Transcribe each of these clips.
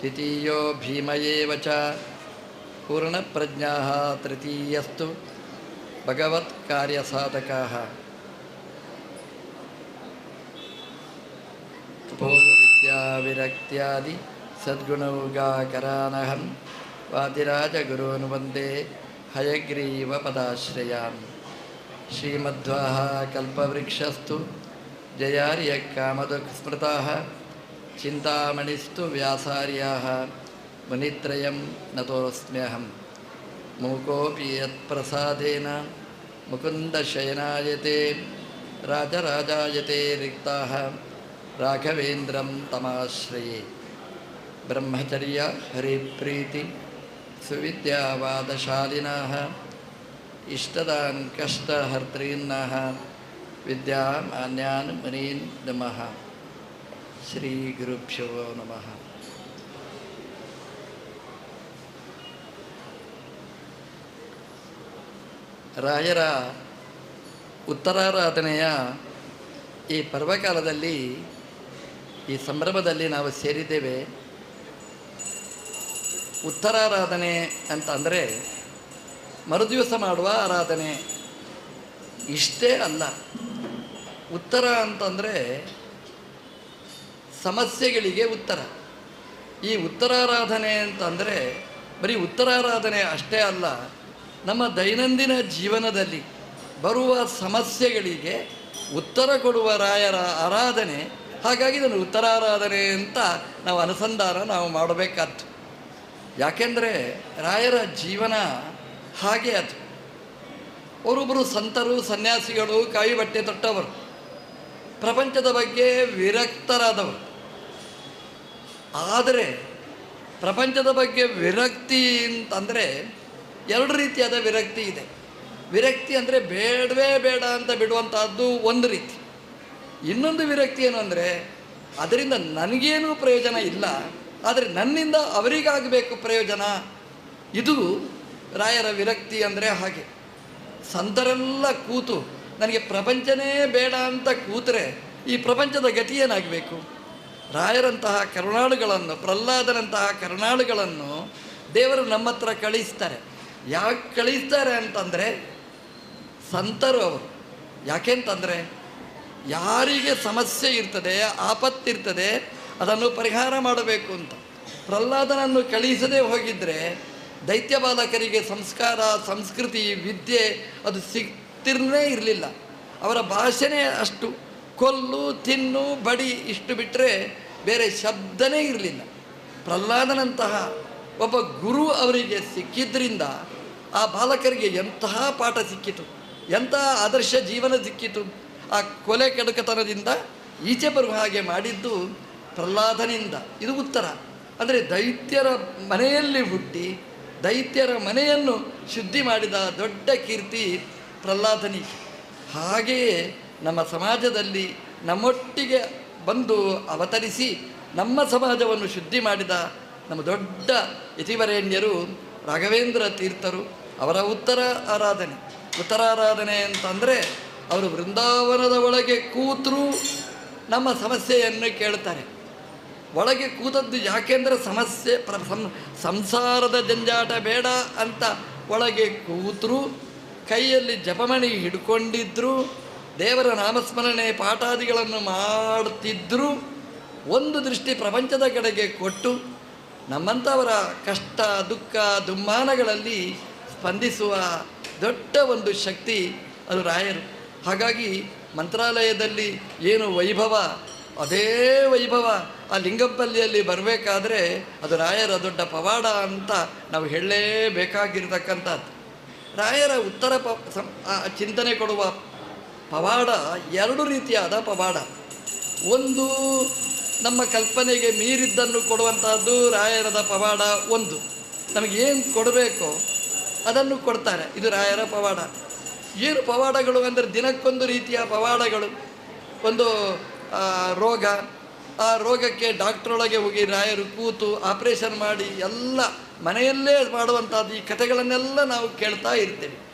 द्वितीयो भीम एव च पूर्णप्रज्ञाः तृतीयस्तु भगवत्कार्यसाधकाः। विद्याविरक्त्यादि सद्गुणौगाकरानहं वादिराजगुरून् वंदे हयग्रीवपदाश्रयान्। श्रीमध्वाः कल्पवृक्षस्तु जयार्यः कामदुःस्मृताः चिन्तामणिस्तु व्यासार्याः मुनित्रयं नतोऽस्म्यहं मूकोऽपि यत्प्रसादेन मुकुन्दशयनायते, राजराजायते रिक्ताः राघवेन्द्रं तमाश्रये। ब्रह्मचर्य, हरिप्रीति, सुविद्यावादशालिनः, इष्टदान् कष्टहर्तॄन्नः विद्यामान्यान् मुनीन् नमः। ಶ್ರೀಗುರುಭ್ಯೋ ನಮಃ. ರಾಯರ ಉತ್ತರಾರಾಧನೆಯ ಈ ಪರ್ವಕಾಲದಲ್ಲಿ ಈ ಸಂಭ್ರಮದಲ್ಲಿ ನಾವು ಸೇರಿದ್ದೇವೆ. ಉತ್ತರಾರಾಧನೆ ಅಂತ ಅಂದರೆ ಮರುದಿವಸ ಮಾಡುವ ಆರಾಧನೆ. ಇಷ್ಟೇ ಅಲ್ಲ. ಉತ್ತರ ಅಂತಂದರೆ ಸಮಸ್ಯೆಗಳಿಗೆ ಉತ್ತರ. ಈ ಉತ್ತರಾರಾಧನೆ ಅಂತಂದರೆ ಬರೀ ಉತ್ತರಾರಾಧನೆ ಅಷ್ಟೇ ಅಲ್ಲ, ನಮ್ಮ ದೈನಂದಿನ ಜೀವನದಲ್ಲಿ ಬರುವ ಸಮಸ್ಯೆಗಳಿಗೆ ಉತ್ತರ ಕೊಡುವ ರಾಯರ ಆರಾಧನೆ. ಹಾಗಾಗಿ ಇದನ್ನು ಉತ್ತರಾರಾಧನೆ ಅಂತ ನಾವು ಅನುಸಂಧಾನ ನಾವು ಮಾಡಬೇಕಾದ್ದು. ಯಾಕೆಂದರೆ ರಾಯರ ಜೀವನ ಹಾಗೆ ಅದು. ಅವರೊಬ್ಬರು ಸಂತರು, ಸನ್ಯಾಸಿಗಳು, ಕಾಯಿ ಬಟ್ಟೆ ತೊಟ್ಟವರು, ಪ್ರಪಂಚದ ಬಗ್ಗೆ ವಿರಕ್ತರಾದವರು. ಆದರೆ ಪ್ರಪಂಚದ ಬಗ್ಗೆ ವಿರಕ್ತಿ ಅಂತಂದರೆ ಎರಡು ರೀತಿಯಾದ ವಿರಕ್ತಿ ಇದೆ. ವಿರಕ್ತಿ ಅಂದರೆ ಬೇಡವೇ ಬೇಡ ಅಂತ ಬಿಡುವಂಥದ್ದು ಒಂದು ರೀತಿ. ಇನ್ನೊಂದು ವಿರಕ್ತಿ ಏನು ಅಂದರೆ ಅದರಿಂದ ನನಗೇನೂ ಪ್ರಯೋಜನ ಇಲ್ಲ, ಆದರೆ ನನ್ನಿಂದ ಅವರಿಗಾಗಬೇಕು ಪ್ರಯೋಜನ. ಇದು ರಾಯರ ವಿರಕ್ತಿ ಅಂದರೆ ಹಾಗೆ. ಸಂತರೆಲ್ಲ ಕೂತು, ನನಗೆ ಪ್ರಪಂಚನೇ ಬೇಡ ಅಂತ ಕೂತರೆ ಈ ಪ್ರಪಂಚದ ಗತಿ ಏನಾಗಬೇಕು? ರಾಯರಂತಹ ಕರುಣಾಳುಗಳನ್ನು ಪ್ರಹ್ಲಾದರಂತಹ ಕರುಣಾಳುಗಳನ್ನು ದೇವರು ನಮ್ಮ ಹತ್ರ ಕಳಿಸ್ತಾರೆ. ಯಾಕೆ ಕಳಿಸ್ತಾರೆ ಅಂತಂದರೆ ಸಂತರು ಅವರು. ಯಾಕೆಂತಂದರೆ ಯಾರಿಗೆ ಸಮಸ್ಯೆ ಇರ್ತದೆ, ಆಪತ್ತಿರ್ತದೆ, ಅದನ್ನು ಪರಿಹಾರ ಮಾಡಬೇಕು ಅಂತ. ಪ್ರಹ್ಲಾದನನ್ನು ಕಳಿಸದೇ ಹೋಗಿದ್ದರೆ ದೈತ್ಯ ಬಾಲಕರಿಗೆ ಸಂಸ್ಕಾರ, ಸಂಸ್ಕೃತಿ, ವಿದ್ಯೆ ಅದು ಸಿಗ್ತಿರ್ನೇ ಇರಲಿಲ್ಲ. ಅವರ ಭಾಷೆನೇ ಅಷ್ಟು. ಕೊಲ್ಲು, ತಿನ್ನು, ಬಡಿ ಇಷ್ಟು ಬಿಟ್ಟರೆ ಬೇರೆ ಶಬ್ದನೇ ಇರಲಿಲ್ಲ. ಪ್ರಹ್ಲಾದನಂತಹ ಒಬ್ಬ ಗುರು ಅವರಿಗೆ ಸಿಕ್ಕಿದ್ರಿಂದ ಆ ಬಾಲಕರಿಗೆ ಎಂತಹ ಪಾಠ ಸಿಕ್ಕಿತು ಎಂತಹ ಆದರ್ಶ ಜೀವನ ಸಿಕ್ಕಿತು, ಆ ಕೊಲೆ ಕೆಡುಕತನದಿಂದ ಈಚೆ ಬರುವ ಹಾಗೆ ಮಾಡಿದ್ದು ಪ್ರಹ್ಲಾದನಿಂದ. ಇದು ಉತ್ತರ. ಅಂದರೆ ದೈತ್ಯರ ಮನೆಯಲ್ಲಿ ಹುಟ್ಟಿ ದೈತ್ಯರ ಮನೆಯನ್ನು ಶುದ್ಧಿ ಮಾಡಿದ ದೊಡ್ಡ ಕೀರ್ತಿ ಪ್ರಹ್ಲಾದನಿಗೆ. ಹಾಗೆಯೇ ನಮ್ಮ ಸಮಾಜದಲ್ಲಿ ನಮ್ಮೊಟ್ಟಿಗೆ ಬಂದು ಅವತರಿಸಿ ನಮ್ಮ ಸಮಾಜವನ್ನು ಶುದ್ಧಿ ಮಾಡಿದ ನಮ್ಮ ದೊಡ್ಡ ಯತಿವರೇಣ್ಯರು ರಾಘವೇಂದ್ರ ತೀರ್ಥರು, ಅವರ ಉತ್ತರ ಆರಾಧನೆ. ಉತ್ತರ ಆರಾಧನೆ ಅಂತಂದರೆ ಅವರು ವೃಂದಾವನದ ಒಳಗೆ ಕೂತರು ನಮ್ಮ ಸಮಸ್ಯೆಯನ್ನು ಕೇಳ್ತಾರೆ. ಒಳಗೆ ಕೂತದ್ದು ಯಾಕೆಂದರೆ ಸಮಸ್ಯೆ, ಪ್ರ ಸಂಸಾರದ ಜಂಜಾಟ ಬೇಡ ಅಂತ ಒಳಗೆ ಕೂತರು, ಕೈಯಲ್ಲಿ ಜಪಮಣಿ ಹಿಡ್ಕೊಂಡಿದ್ರು ದೇವರ ನಾಮಸ್ಮರಣೆ ಪಾಠಾದಿಗಳನ್ನು ಮಾಡ್ತಿದ್ದರೂ ಒಂದು ದೃಷ್ಟಿ ಪ್ರಪಂಚದ ಕಡೆಗೆ ಕೊಟ್ಟು ನಮ್ಮಂಥವರ ಕಷ್ಟ, ದುಃಖ, ದುಮ್ಮಾನಗಳಲ್ಲಿ ಸ್ಪಂದಿಸುವ ದೊಡ್ಡ ಒಂದು ಶಕ್ತಿ ಅದು ರಾಯರು. ಹಾಗಾಗಿ ಮಂತ್ರಾಲಯದಲ್ಲಿ ಏನು ವೈಭವ, ಅದೇ ವೈಭವ ಆ ಲಿಂಗಂಪಲ್ಲಿಯಲ್ಲಿ ಬರಬೇಕಾದ್ರೆ ಅದು ರಾಯರ ದೊಡ್ಡ ಪವಾಡ ಅಂತ ನಾವು ಹೇಳಲೇಬೇಕಾಗಿರ್ತಕ್ಕಂಥದ್ದು. ರಾಯರ ಉತ್ತರ ಪ ಚಿಂತನೆ ಕೊಡುವ ಪವಾಡ ಎರಡು ರೀತಿಯಾದ ಪವಾಡ. ಒಂದು ನಮ್ಮ ಕಲ್ಪನೆಗೆ ಮೀರಿದ್ದನ್ನು ಕೊಡುವಂಥದ್ದು ರಾಯರದ ಪವಾಡ ಒಂದು. ನಮಗೇನು ಕೊಡಬೇಕೋ ಅದನ್ನು ಕೊಡ್ತಾರೆ. ಇದು ರಾಯರ ಪವಾಡ. ಏನು ಪವಾಡಗಳು ಅಂದರೆ ದಿನಕ್ಕೊಂದು ರೀತಿಯ ಪವಾಡಗಳು. ಒಂದು ರೋಗ. ಆ ರೋಗಕ್ಕೆ ಡಾಕ್ಟ್ರೊಳಗೆ ಹೋಗಿ ರಾಯರು ಕೂತು ಆಪ್ರೇಷನ್ ಮಾಡಿ ಎಲ್ಲ ಮನೆಯಲ್ಲೇ ಮಾಡುವಂಥದ್ದು ಈ ಕಥೆಗಳನ್ನೆಲ್ಲ ನಾವು ಕೇಳ್ತಾ ಇರ್ತೇವೆ.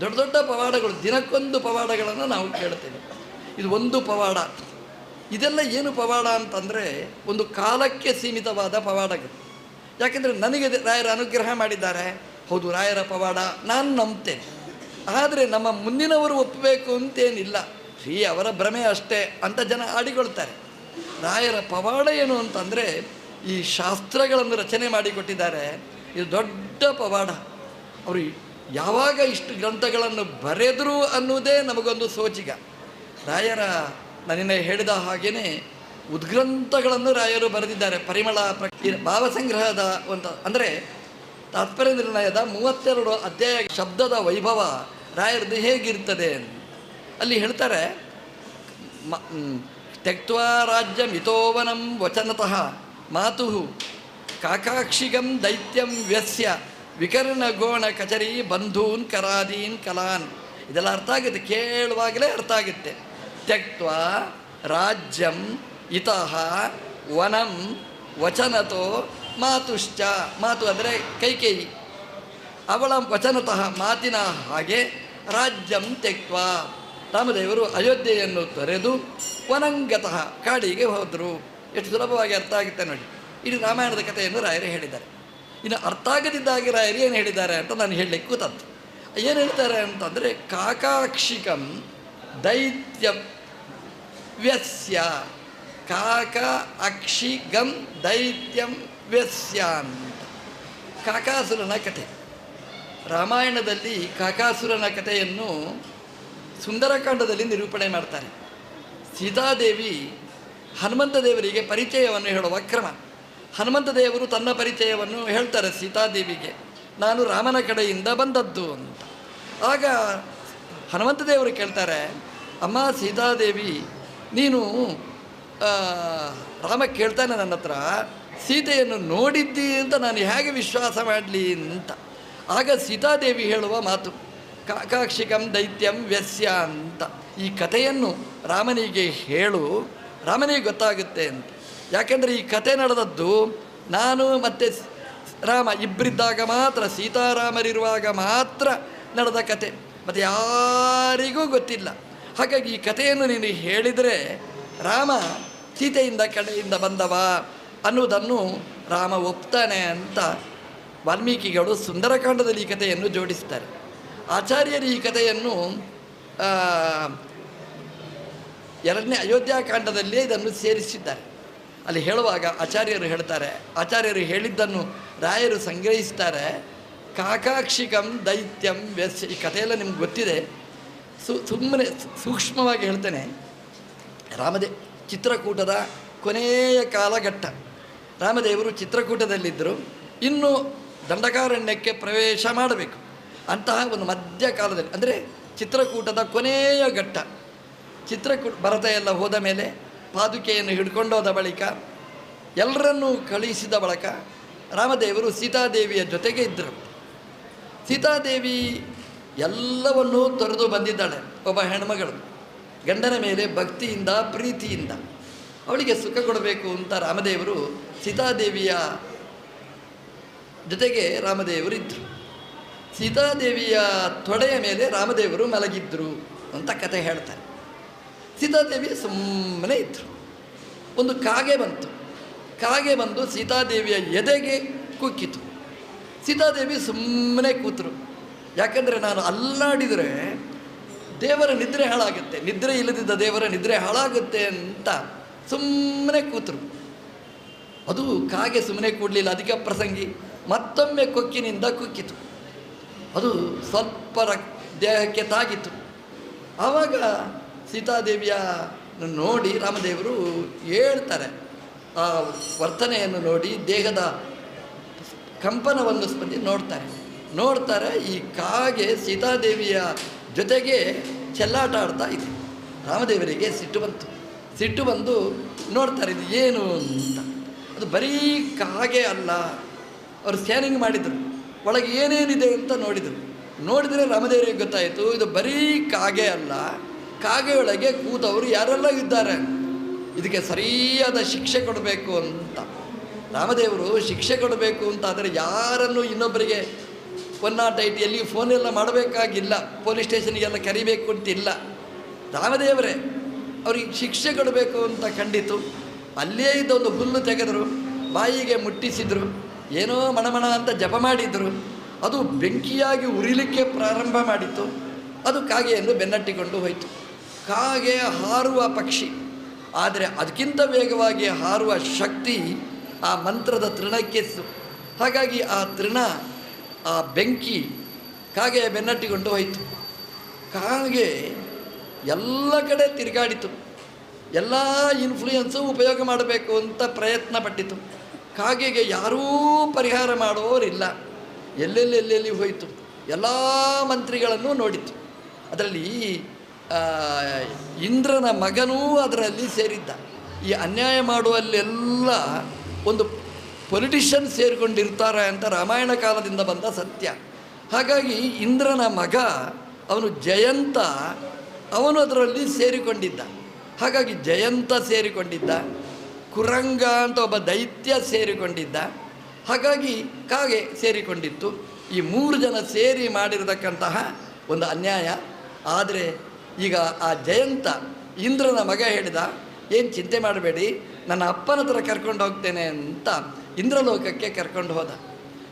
ದೊಡ್ಡ ದೊಡ್ಡ ಪವಾಡಗಳು, ದಿನಕ್ಕೊಂದು ಪವಾಡಗಳನ್ನು ನಾವು ಕೇಳ್ತೇವೆ. ಇದು ಒಂದು ಪವಾಡ. ಇದೆಲ್ಲ ಏನು ಪವಾಡ ಅಂತಂದರೆ ಒಂದು ಕಾಲಕ್ಕೆ ಸೀಮಿತವಾದ ಪವಾಡಗಳು. ಯಾಕೆಂದರೆ ನನಗೆ ರಾಯರ ಅನುಗ್ರಹ ಮಾಡಿದ್ದಾರೆ. ಹೌದು, ರಾಯರ ಪವಾಡ ನಾನು ನಂಬ್ತೇನೆ ಆದರೆ ನಮ್ಮ ಮುಂದಿನವರು ಒಪ್ಪಬೇಕು ಅಂತೇನಿಲ್ಲ. ಶ್ರೀ ಅವರ ಭ್ರಮೆ ಅಷ್ಟೇ ಅಂತ ಜನ ಆಡಿಕೊಳ್ತಾರೆ. ರಾಯರ ಪವಾಡ ಏನು ಅಂತಂದರೆ ಈ ಶಾಸ್ತ್ರಗಳನ್ನು ರಚನೆ ಮಾಡಿಕೊಟ್ಟಿದ್ದಾರೆ. ಇದು ದೊಡ್ಡ ಪವಾಡ. ಅವರು ಯಾವಾಗ ಇಷ್ಟು ಗ್ರಂಥಗಳನ್ನು ಬರೆದರು ಅನ್ನುವುದೇ ನಮಗೊಂದು ಸೋಚಿಗ ರಾಯರ ನನ್ನ ಹೇಳಿದ ಹಾಗೆಯೇ ಉದ್ಗ್ರಂಥಗಳನ್ನು ರಾಯರು ಬರೆದಿದ್ದಾರೆ ಪರಿಮಳ ಪ್ರಕ್ರಿಯೆ ಈ ಭಾವಸಂಗ್ರಹದ ಒಂದು, ಅಂದರೆ ತಾತ್ಪರ್ಯ ನಿರ್ಣಯದ ಮೂವತ್ತೆರಡು ಅಧ್ಯಾಯ ಶಬ್ದದ ವೈಭವ ರಾಯರದ್ದು ಹೇಗಿರ್ತದೆ. ಅಲ್ಲಿ ಹೇಳ್ತಾರೆ, ಮ ರಾಜ್ಯ ಮಿತೋವನಂ ವಚನತಃ ಮಾತು ಕಾಕಾಕ್ಷಿಗಂ ದೈತ್ಯಂ ವ್ಯಸ್ಯ ವಿಕರ್ಣ ಗೋಣ ಕಚರಿ ಬಂಧೂನ್ ಕರಾದೀನ್ ಕಲಾನ್. ಇದೆಲ್ಲ ಅರ್ಥ ಆಗುತ್ತೆ, ಕೇಳುವಾಗಲೇ ಅರ್ಥ ಆಗುತ್ತೆ. ತ್ಯಕ್ವ ರಾಜ್ಯಂ ಇತಃ ವನಂ ವಚನತೋ ಮಾತುಶ್ಚ. ಮಾತು ಅಂದರೆ ಕೈಕೇಯಿ. ಅವಳ ವಚನತಃ ಮಾತಿನ ಹಾಗೆ ರಾಜ್ಯಂ ತೆಕ್ವ ರಾಮದೇವರು ಅಯೋಧ್ಯೆಯನ್ನು ತೊರೆದು ವನಂಗತಃ ಕಾಡಿಗೆ ಹೋದರು. ಎಷ್ಟು ಸುಲಭವಾಗಿ ಅರ್ಥ ಆಗುತ್ತೆ ನೋಡಿ. ಇದು ರಾಮಾಯಣದ ಕಥೆಯನ್ನು ರಾಯರೇ ಹೇಳಿದ್ದಾರೆ. ಇನ್ನು ಅರ್ಥ ಆಗದಿದ್ದಾಗಿ ರಾಯರು ಏನು ಹೇಳಿದ್ದಾರೆ ಅಂತ ನಾನು ಹೇಳಲಿಕ್ಕೆ ಕೂತದ್ದು. ಏನು ಹೇಳ್ತಾರೆ ಅಂತಂದರೆ ಕಾಕಾಕ್ಷಿಕಂ ದೈತ್ಯ ವ್ಯಸ್ಯ. ಕಾಕ ಅಕ್ಷಿಗಂ ದೈತ್ಯಂ ವ್ಯಸ್ಯ ಅಂತ. ಕಾಕಾಸುರನ ಕಥೆ. ರಾಮಾಯಣದಲ್ಲಿ ಕಾಕಾಸುರನ ಕಥೆಯನ್ನು ಸುಂದರಕಾಂಡದಲ್ಲಿ ನಿರೂಪಣೆ ಮಾಡ್ತಾರೆ. ಸೀತಾದೇವಿ ಹನುಮಂತ ದೇವರಿಗೆ ಪರಿಚಯವನ್ನು ಹೇಳುವ ಕ್ರಮ. ಹನುಮಂತ ದೇವರು ತನ್ನ ಪರಿಚಯವನ್ನು ಹೇಳ್ತಾರೆ ಸೀತಾದೇವಿಗೆ. ನಾನು ರಾಮನ ಕಡೆಯಿಂದ ಬಂದದ್ದು ಅಂತ. ಆಗ ಹನುಮಂತ ದೇವರು ಕೇಳ್ತಾರೆ, ಅಮ್ಮ ಸೀತಾದೇವಿ, ನೀನು ರಾಮ ಕೇಳ್ತಾನೆ ನನ್ನ ಹತ್ರ, ಸೀತೆಯನ್ನು ನೋಡಿದ್ದಿ ಅಂತ ನಾನು ಹೇಗೆ ವಿಶ್ವಾಸ ಮಾಡಲಿ ಅಂತ. ಆಗ ಸೀತಾದೇವಿ ಹೇಳುವ ಮಾತು ಕಾಕಾಕ್ಷಿಕಂ ದೈತ್ಯಂ ವ್ಯಸ್ಯ ಅಂತ. ಈ ಕಥೆಯನ್ನು ರಾಮನಿಗೆ ಹೇಳು, ರಾಮನಿಗೆ ಗೊತ್ತಾಗುತ್ತೆ ಅಂತ. ಯಾಕೆಂದರೆ ಈ ಕತೆ ನಡೆದದ್ದು ನಾನು ಮತ್ತು ರಾಮ ಇಬ್ಬರಿದ್ದಾಗ ಮಾತ್ರ, ಸೀತಾರಾಮರಿರುವಾಗ ಮಾತ್ರ ನಡೆದ ಕತೆ. ಮತ್ತು ಯಾರಿಗೂ ಗೊತ್ತಿಲ್ಲ. ಹಾಗಾಗಿ ಈ ಕಥೆಯನ್ನು ನೀನು ಹೇಳಿದರೆ ರಾಮ ಸೀತೆಯಿಂದ ಕಡೆಯಿಂದ ಬಂದವ ಅನ್ನುವುದನ್ನು ರಾಮ ಒಪ್ತಾನೆ ಅಂತ ವಾಲ್ಮೀಕಿಗಳು ಸುಂದರಕಾಂಡದಲ್ಲಿ ಈ ಕಥೆಯನ್ನು ಜೋಡಿಸ್ತಾರೆ. ಆಚಾರ್ಯರು ಈ ಕಥೆಯನ್ನು ಎರಡನೇ ಅಯೋಧ್ಯಾಕಾಂಡದಲ್ಲಿ ಇದನ್ನು ಸೇರಿಸಿದ್ದಾರೆ. ಅಲ್ಲಿ ಹೇಳುವಾಗ ಆಚಾರ್ಯರು ಹೇಳ್ತಾರೆ, ಆಚಾರ್ಯರು ಹೇಳಿದ್ದನ್ನು ರಾಯರು ಸಂಗ್ರಹಿಸ್ತಾರೆ, ಕಾಕಾಕ್ಷಿಕಂ ದೈತ್ಯಂ ವ್ಯಸ್, ಈ ಕಥೆಯೆಲ್ಲ ನಿಮ್ಗೆ ಗೊತ್ತಿದೆ. ಸು ಸುಮ್ಮನೆ ಸೂಕ್ಷ್ಮವಾಗಿ ಹೇಳ್ತೇನೆ. ರಾಮದೇ, ಚಿತ್ರಕೂಟದ ಕೊನೆಯ ಕಾಲಘಟ್ಟ. ರಾಮದೇವರು ಚಿತ್ರಕೂಟದಲ್ಲಿದ್ದರು. ಇನ್ನು ದಂಡಕಾರಣ್ಯಕ್ಕೆ ಪ್ರವೇಶ ಮಾಡಬೇಕು. ಅಂತಹ ಒಂದು ಮಧ್ಯಕಾಲದಲ್ಲಿ, ಅಂದರೆ ಚಿತ್ರಕೂಟದ ಕೊನೆಯ ಘಟ್ಟ. ಚಿತ್ರಕೂಟ ಭರತ ಎಲ್ಲ ಹೋದ ಮೇಲೆ ಪಾದುಕೆಯನ್ನು ಹಿಡ್ಕೊಂಡೋದ ಬಳಿಕ ಎಲ್ಲರನ್ನೂ ಕಳುಹಿಸಿದ ಬಳಿಕ ರಾಮದೇವರು ಸೀತಾದೇವಿಯ ಜೊತೆಗೆ ಇದ್ದರು. ಸೀತಾದೇವಿ ಎಲ್ಲವನ್ನೂ ತೊರೆದು ಬಂದಿದ್ದಾಳೆ, ಒಬ್ಬ ಹೆಣ್ಮಗಳು, ಗಂಡನ ಮೇಲೆ ಭಕ್ತಿಯಿಂದ, ಪ್ರೀತಿಯಿಂದ. ಅವಳಿಗೆ ಸುಖ ಕೊಡಬೇಕು ಅಂತ ರಾಮದೇವರು ಸೀತಾದೇವಿಯ ಜೊತೆಗೆ ರಾಮದೇವರು ಇದ್ದರು ಸೀತಾದೇವಿಯ ತೊಡೆಯ ಮೇಲೆ ರಾಮದೇವರು ಮಲಗಿದ್ರು ಅಂತ ಕತೆ ಹೇಳ್ತಾರೆ. ಸೀತಾದೇವಿ ಸುಮ್ಮನೆ ಇದ್ದರು ಒಂದು ಕಾಗೆ ಬಂತು. ಕಾಗೆ ಬಂದು ಸೀತಾದೇವಿಯ ಎದೆಗೆ ಕುಕ್ಕಿತು. ಸೀತಾದೇವಿ ಸುಮ್ಮನೆ ಕೂತರು. ಯಾಕಂದರೆ ನಾನು ಅಲ್ಲಾಡಿದರೆ ದೇವರ ನಿದ್ರೆ ಹಾಳಾಗುತ್ತೆ. ನಿದ್ರೆ ಇಲ್ಲದಿದ್ದ ದೇವರ ನಿದ್ರೆ ಹಾಳಾಗುತ್ತೆ ಅಂತ ಸುಮ್ಮನೆ ಕೂತರು. ಅದು ಕಾಗೆ ಸುಮ್ಮನೆ ಕೂಡಲಿಲ್ಲ. ಅಧಿಕ ಪ್ರಸಂಗಿ ಮತ್ತೊಮ್ಮೆ ಕೊಕ್ಕಿನಿಂದ ಕುಕ್ಕಿತು. ಅದು ಸ್ವಲ್ಪ ರಕ್ ದೇಹಕ್ಕೆ ತಾಗಿತು. ಆವಾಗ ಸೀತಾದೇವಿಯ ನೋಡಿ ರಾಮದೇವರು ಹೇಳ್ತಾರೆ, ಆ ವರ್ತನೆಯನ್ನು ನೋಡಿ ದೇಹದ ಕಂಪನವನ್ನು ಸ್ಪಂದಿ ನೋಡ್ತಾರೆ. ನೋಡ್ತಾರೆ, ಈ ಕಾಗೆ ಸೀತಾದೇವಿಯ ಜೊತೆಗೆ ಚೆಲ್ಲಾಟ ಆಡ್ತಾ ಇದೆ. ರಾಮದೇವರಿಗೆ ಸಿಟ್ಟು ಬಂತು. ಸಿಟ್ಟು ಬಂದು ನೋಡ್ತಾರೆ, ಇದು ಏನು ಅಂತ. ಅದು ಬರೀ ಕಾಗೆ ಅಲ್ಲ, ಅವರು ಸ್ಕ್ಯಾನಿಂಗ್ ಮಾಡಿದರು. ಒಳಗೆ ಏನೇನಿದೆ ಅಂತ ನೋಡಿದರು. ನೋಡಿದರೆ ರಾಮದೇವರಿಗೆ ಗೊತ್ತಾಯಿತು, ಇದು ಬರೀ ಕಾಗೆ ಅಲ್ಲ ಕಾಗೆಯೊಳಗೆ ಕೂತವರು ಯಾರೆಲ್ಲ ಇದ್ದಾರೆ? ಇದಕ್ಕೆ ಸರಿಯಾದ ಶಿಕ್ಷೆ ಕೊಡಬೇಕು ಅಂತ. ರಾಮದೇವರು ಶಿಕ್ಷೆ ಕೊಡಬೇಕು ಅಂತ ಆದರೆ ಯಾರನ್ನು ಇನ್ನೊಬ್ಬರಿಗೆ ಒನ್ ನಾಟ್ ಏಯ್ಟ್ ಎಲ್ಲಿ ಫೋನೆಲ್ಲ ಮಾಡಬೇಕಾಗಿಲ್ಲ ಪೊಲೀಸ್ ಸ್ಟೇಷನ್ಗೆಲ್ಲ ಕರಿಬೇಕು ಅಂತಿಲ್ಲ. ರಾಮದೇವರೇ, ಅವ್ರಿಗೆ ಶಿಕ್ಷೆ ಕೊಡಬೇಕು ಅಂತ ಖಂಡಿತು ಅಲ್ಲೇ ಇದ್ದ ಒಂದು ಹುಲ್ಲು ತೆಗೆದರು, ಬಾಯಿಗೆ ಮುಟ್ಟಿಸಿದರು, ಏನೋ ಮಣಮಣ ಅಂತ ಜಪ ಮಾಡಿದರು. ಅದು ಬೆಂಕಿಯಾಗಿ ಉರಿಲಿಕ್ಕೆ ಪ್ರಾರಂಭ ಮಾಡಿತು ಅದು ಕಾಗೆಯನ್ನು ಬೆನ್ನಟ್ಟಿಕೊಂಡು ಹೋಯಿತು. ಕಾಗೆ ಹಾರುವ ಪಕ್ಷಿ. ಆದರೆ ಅದಕ್ಕಿಂತ ವೇಗವಾಗಿ ಹಾರುವ ಶಕ್ತಿ ಆ ಮಂತ್ರದ ತೃಣಕ್ಕೆ ಹಾಗಾಗಿ ಆ ತೃಣ, ಆ ಬೆಂಕಿ ಕಾಗೆ ಬೆನ್ನಟ್ಟಿಕೊಂಡು ಹೋಯಿತು. ಕಾಗೆ ಎಲ್ಲ ಕಡೆ ತಿರುಗಾಡಿತು. ಎಲ್ಲ ಇನ್ಫ್ಲೂಯೆನ್ಸು ಉಪಯೋಗ ಮಾಡಬೇಕು ಅಂತ ಪ್ರಯತ್ನ ಪಟ್ಟಿತು ಕಾಗೆಗೆ ಯಾರೂ ಪರಿಹಾರ ಮಾಡೋರಿಲ್ಲ. ಎಲ್ಲೆಲ್ಲಿ ಎಲ್ಲೆಲ್ಲಿ ಹೋಯಿತು? ಎಲ್ಲ ಮಂತ್ರಿಗಳನ್ನು ನೋಡಿತು. ಅದರಲ್ಲಿ ಇಂದ್ರನ ಮಗನೂ ಅದರಲ್ಲಿ ಸೇರಿದ್ದ. ಈ ಅನ್ಯಾಯ ಮಾಡುವಲ್ಲೆಲ್ಲ ಒಂದು ಪೊಲಿಟಿಷಿಯನ್ ಸೇರಿಕೊಂಡಿರ್ತಾರೆ ಅಂತ ರಾಮಾಯಣ ಕಾಲದಿಂದ ಬಂದ ಸತ್ಯ. ಹಾಗಾಗಿ ಇಂದ್ರನ ಮಗ, ಅವನು ಜಯಂತ, ಅವನು ಅದರಲ್ಲಿ ಸೇರಿಕೊಂಡಿದ್ದ. ಹಾಗಾಗಿ ಜಯಂತ ಸೇರಿಕೊಂಡಿದ್ದ, ಕುರಂಗ ಅಂತ ಒಬ್ಬ ದೈತ್ಯ ಸೇರಿಕೊಂಡಿದ್ದ. ಹಾಗಾಗಿ ಕಾಗೆ ಸೇರಿಕೊಂಡಿತ್ತು. ಈ ಮೂರು ಜನ ಸೇರಿ ಮಾಡಿರತಕ್ಕಂತಹ ಒಂದು ಅನ್ಯಾಯ. ಆದರೆ ಈಗ ಆ ಜಯಂತ ಇಂದ್ರನ ಮಗ ಹೇಳಿದ, ಏನು ಚಿಂತೆ ಮಾಡಬೇಡಿ, ನನ್ನ ಅಪ್ಪನ ಹತ್ರ ಕರ್ಕೊಂಡು ಹೋಗ್ತೇನೆ ಅಂತ ಇಂದ್ರಲೋಕಕ್ಕೆ ಕರ್ಕೊಂಡು ಹೋದ.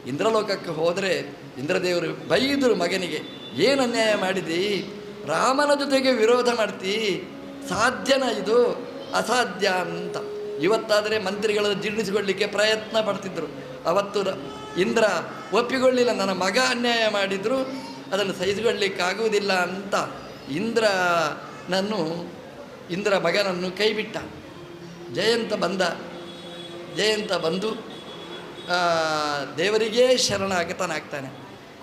ಇಂದ್ರಲೋಕಕ್ಕೆ ಹೋದರೆ ಇಂದ್ರದೇವರು ಬೈದರು ಮಗನಿಗೆ, ಏನು ಅನ್ಯಾಯ ಮಾಡಿದಿ? ರಾಮನ ಜೊತೆಗೆ ವಿರೋಧ ಮಾಡ್ತಿ? ಸಾಧ್ಯನ ಇದು? ಅಸಾಧ್ಯ ಅಂತ. ಇವತ್ತಾದರೆ ಮಂತ್ರಿಗಳು ಜೀರ್ಣಿಸಿಕೊಳ್ಳಲಿಕ್ಕೆ ಪ್ರಯತ್ನ ಪಡ್ತಿದ್ರು. ಅವತ್ತು ಇಂದ್ರ ಒಪ್ಪಿಕೊಳ್ಳಿಲ್ಲ, ನನ್ನ ಮಗ ಅನ್ಯಾಯ ಮಾಡಿದರು, ಅದನ್ನು ಸಹಿಸಿಕೊಳ್ಳಿಕ್ಕಾಗುವುದಿಲ್ಲ ಅಂತ ಇಂದ್ರನನ್ನು, ಇಂದ್ರ ಮಗನನ್ನು ಕೈಬಿಟ್ಟ. ಜಯಂತ ಬಂದ. ಜಯಂತ ಬಂದು ದೇವರಿಗೇ ಶರಣಾಗತನಾಗ್ತಾನೆ.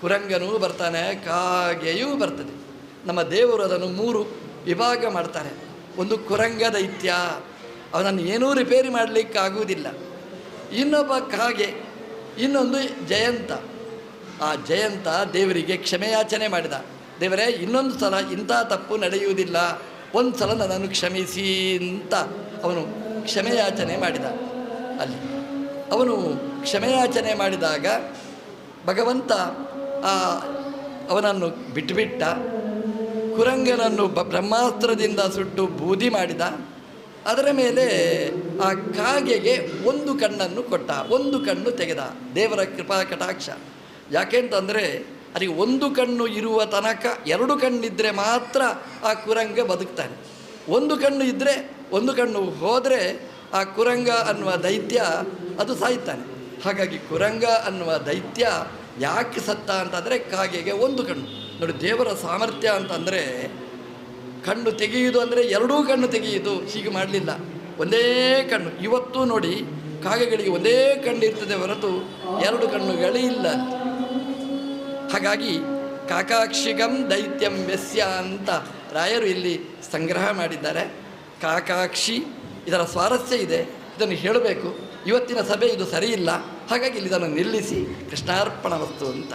ಕುರಂಗನೂ ಬರ್ತಾನೆ, ಕಾಗೆಯೂ ಬರ್ತದೆ. ನಮ್ಮ ದೇವರು ಅದನ್ನು ಮೂರು ವಿಭಾಗ ಮಾಡ್ತಾರೆ. ಒಂದು ಕುರಂಗ ದೈತ್ಯ. ಅವನನ್ನು ಏನೂ ರಿಪೇರಿ ಮಾಡಲಿಕ್ಕಾಗುವುದಿಲ್ಲ. ಇನ್ನೊಬ್ಬ ಕಾಗೆ, ಇನ್ನೊಂದು ಜಯಂತ. ಆ ಜಯಂತ ದೇವರಿಗೆ ಕ್ಷಮೆಯಾಚನೆ ಮಾಡಿದ. ದೇವರೇ, ಇನ್ನೊಂದು ಸಲ ಇಂಥ ತಪ್ಪು ನಡೆಯುವುದಿಲ್ಲ. ಒಂದು ಸಲ ನನ್ನನ್ನು ಕ್ಷಮಿಸಿ ಅಂತ ಅವನು ಕ್ಷಮೆಯಾಚನೆ ಮಾಡಿದ. ಅಲ್ಲಿ ಅವನು ಕ್ಷಮೆಯಾಚನೆ ಮಾಡಿದಾಗ ಭಗವಂತ ಅವನನ್ನು ಬಿಟ್ಟುಬಿಟ್ಟ ಕುರಂಗನನ್ನು ಬ, ಬ್ರಹ್ಮಾಸ್ತ್ರದಿಂದ ಸುಟ್ಟು ಬೂದಿ ಮಾಡಿದ. ಅದರ ಮೇಲೆ ಆ ಕಾಗೆಗೆ ಒಂದು ಕಣ್ಣನ್ನು ಕೊಟ್ಟ, ಒಂದು ಕಣ್ಣು ತೆಗೆದ ದೇವರ ಕೃಪಾ ಕಟಾಕ್ಷ. ಯಾಕೆಂತಂದರೆ ಅದಕ್ಕೆ ಒಂದು ಕಣ್ಣು ಇರುವ ತನಕ ಎರಡು ಕಣ್ಣಿದ್ದರೆ ಮಾತ್ರ ಆ ಕುರಂಗ ಬದುಕ್ತಾನೆ. ಒಂದು ಕಣ್ಣು ಇದ್ದರೆ ಒಂದು ಕಣ್ಣು ಹೋದರೆ ಆ ಕುರಂಗ ಅನ್ನುವ ದೈತ್ಯ ಅದು ಸಾಯ್ತಾನೆ. ಹಾಗಾಗಿ ಕುರಂಗ ಅನ್ನುವ ದೈತ್ಯ ಯಾಕೆ ಸತ್ತ ಅಂತಂದರೆ ಕಾಗೆಗೆ ಒಂದು ಕಣ್ಣು. ನೋಡಿ ದೇವರ ಸಾಮರ್ಥ್ಯ ಅಂತಂದರೆ ಕಣ್ಣು ತೆಗೆಯುವುದು ಅಂದರೆ ಎರಡೂ ಕಣ್ಣು ತೆಗೆಯುವುದು ಹೀಗೆ ಮಾಡಲಿಲ್ಲ. ಒಂದೇ ಕಣ್ಣು. ಇವತ್ತು ನೋಡಿ ಕಾಗೆಗಳಿಗೆ ಒಂದೇ ಕಣ್ಣು ಇರ್ತದೆ ಹೊರತು ಎರಡು ಕಣ್ಣುಗಳೇ ಇಲ್ಲ. ಹಾಗಾಗಿ ಕಾಕಾಕ್ಷಿಗಂ ದೈತ್ಯಂ ವ್ಯಸ್ಯ ಅಂತ ರಾಯರು ಇಲ್ಲಿ ಸಂಗ್ರಹ ಮಾಡಿದ್ದಾರೆ. ಕಾಕಾಕ್ಷಿ, ಇದರ ಸ್ವಾರಸ್ಯ ಇದೆ. ಇದನ್ನು ಹೇಳಬೇಕು. ಇವತ್ತಿನ ಸಭೆ ಇದು ಸರಿಯಿಲ್ಲ. ಹಾಗಾಗಿ ಇಲ್ಲಿ ಇದನ್ನು ನಿಲ್ಲಿಸಿ ಕೃಷ್ಣಾರ್ಪಣ ವಸ್ತು ಅಂತ.